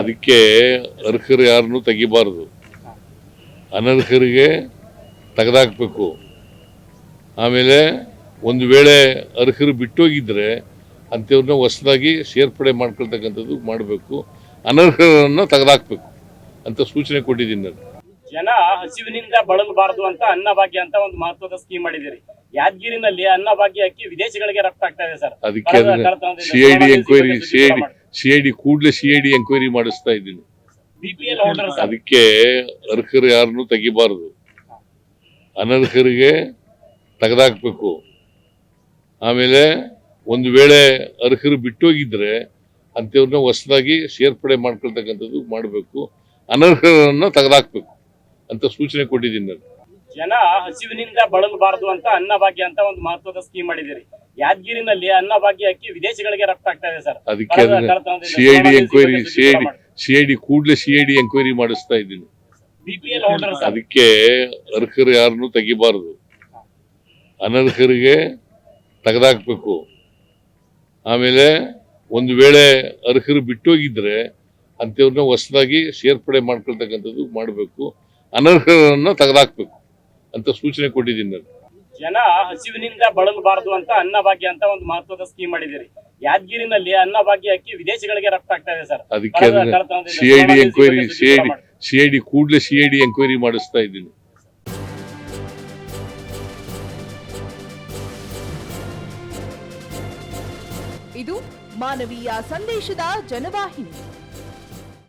ಅದಕ್ಕೆ ಅರ್ಹರು ಯಾರನ್ನು ತೆಗಿಬಾರ್ದು. ಅನರ್ಹರಿಗೆ ತೆಗೆದಾಕ್ಬೇಕು. ಆಮೇಲೆ ಒಂದು ವೇಳೆ ಅರ್ಹರು ಬಿಟ್ಟೋಗಿದ್ರೆ ಅಂಥವ್ರನ್ನ ಹೊಸದಾಗಿ ಸೇರ್ಪಡೆ ಮಾಡ್ಕೊಳ್ತಕ್ಕಂಥದ್ದು ಮಾಡಬೇಕು. ಅನರ್ಹರನ್ನು ತೆಗೆದಾಕ್ಬೇಕು ಅಂತ ಸೂಚನೆ ಕೊಟ್ಟಿದ್ದೀನಿ ನಾನು. ಜನ ಹಸಿವಿನಿಂದ ಬಳಲಬಾರದು ಅಂತ ಅನ್ನಭಾಗ್ಯ ಅಂತ ಒಂದು ಮಹತ್ವದ ಸ್ಕೀಮ್ ಮಾಡಿದಿರಿ ಯಾದಗಿರಿನಲ್ಲಿ ಅನ್ನಭಾಗ್ಯ ಅಕ್ಕಿ ವಿದೇಶಗಳಿಗೆ ರಫ್ತಾಗ್ತಾ ಇದೆ ಸರ್. ಅದಕ್ಕೆ CID enquiry C I D ಮಾಡಿ. ಸಿ ಐ ಡಿ ಕೂಡಲೇ ಸಿ ಐ ಡಿ ಎಂಕ್ವೈರಿ ಮಾಡಿಸ್ತಾ ಇದ್ದೀನಿ. ಅದಕ್ಕೆ ಅರ್ಹರು ಯಾರನ್ನು ತೆಗಿಬಾರದು. ಅನರ್ಹರಿಗೆ ತೆಗೆದಾಕ್ಬೇಕು. ಆಮೇಲೆ ಒಂದು ವೇಳೆ ಅರ್ಹರು ಬಿಟ್ಟೋಗಿದ್ರೆ ಅಂಥವ್ರನ್ನ ಹೊಸದಾಗಿ ಸೇರ್ಪಡೆ ಮಾಡ್ಕೊಳ್ತಕ್ಕಂಥದ್ದು ಮಾಡಬೇಕು. ಅನರ್ಹರನ್ನು ತೆಗೆದಾಕ್ಬೇಕು ಅಂತ ಸೂಚನೆ ಕೊಟ್ಟಿದ್ದೀನಿ ನಾನು. ಜನ ಹಸಿವಿನಿಂದ ಬಳಲಬಾರದು ಅಂತ ಅನ್ನಭಾಗ್ಯ ಅಂತ ಒಂದು ಮಹತ್ವದ ಸ್ಕೀಮ್ ಮಾಡಿದಿರಿ ಯಾದಗಿರಿನಲ್ಲಿ ಅನ್ನಭಾಗ್ಯ ಅಕ್ಕಿ ವಿದೇಶಗಳಿಗೆ ರಫ್ತು ಆಗ್ತಾ ಇದೆ ಸರ್. ಅದಕ್ಕೆ ಸಿಐಡಿ ಎಂಕ್ವೈರಿ ಸುದ್ದಿ ಸಿ ಐ ಡಿ ಮಾಡಿ. ಸಿ ಐ ಡಿ ಕೂಡಲೇ ಸಿಐಡಿ ಎಂಕ್ವೈರಿ ಮಾಡಿಸ್ತಾ ಇದ್ದೀನಿ. ಅದಕ್ಕೆ ಅರ್ಹರು ಯಾರನ್ನು ತೆಗಿಬಾರದು. ಅನರ್ಹರಿಗೆ ತೆಗೆದಾಕ್ಬೇಕು. ಆಮೇಲೆ ಒಂದು ವೇಳೆ ಅರ್ಹರು ಬಿಟ್ಟೋಗಿದ್ರೆ ಅಂತವ್ರನ್ನ ಹೊಸದಾಗಿ ಸೇರ್ಪಡೆ ಮಾಡ್ಕೊಳ್ತಕ್ಕಂಥದ್ದು ಮಾಡಬೇಕು. ಅನರ್ಹರನ್ನು ತೆಗೆದಾಕ್ಬೇಕು. ಅಂತ ಸೂಚನೆ ಕೊಟ್ಟಿದ್ದೀನಿ ನಾನು. ಜನ ಹಸಿವಿನಿಂದ ಬಳಲಬಾರದು ಅಂತ ಅನ್ನಭಾಗ್ಯ ಅಂತ ಒಂದು ಮಹತ್ವದ ಸ್ಕೀಮ್ ಮಾಡಿದಿರಿ ಯಾದಗಿರಿನಲ್ಲಿ ಅನ್ನಭಾಗ್ಯ ಅಕ್ಕಿ ವಿದೇಶಗಳಿಗೆ ರಫ್ತು ಆಗ್ತಾ ಇದೆ ಸರ್. ಅದಕ್ಕೆ CID CID CID enquiry CID C I D ಮಾಡಿ. ಸಿ ಐ ಡಿ ಕೂಡಲೇ ಸಿಐಡಿ ಎಂಕ್ವೈರಿ ಮಾಡಿಸ್ತಾ ಇದ್ದೀನಿ. ಇದು ಮಾನವೀಯ ಸಂದೇಶದ ಜನವಾಹಿನಿ.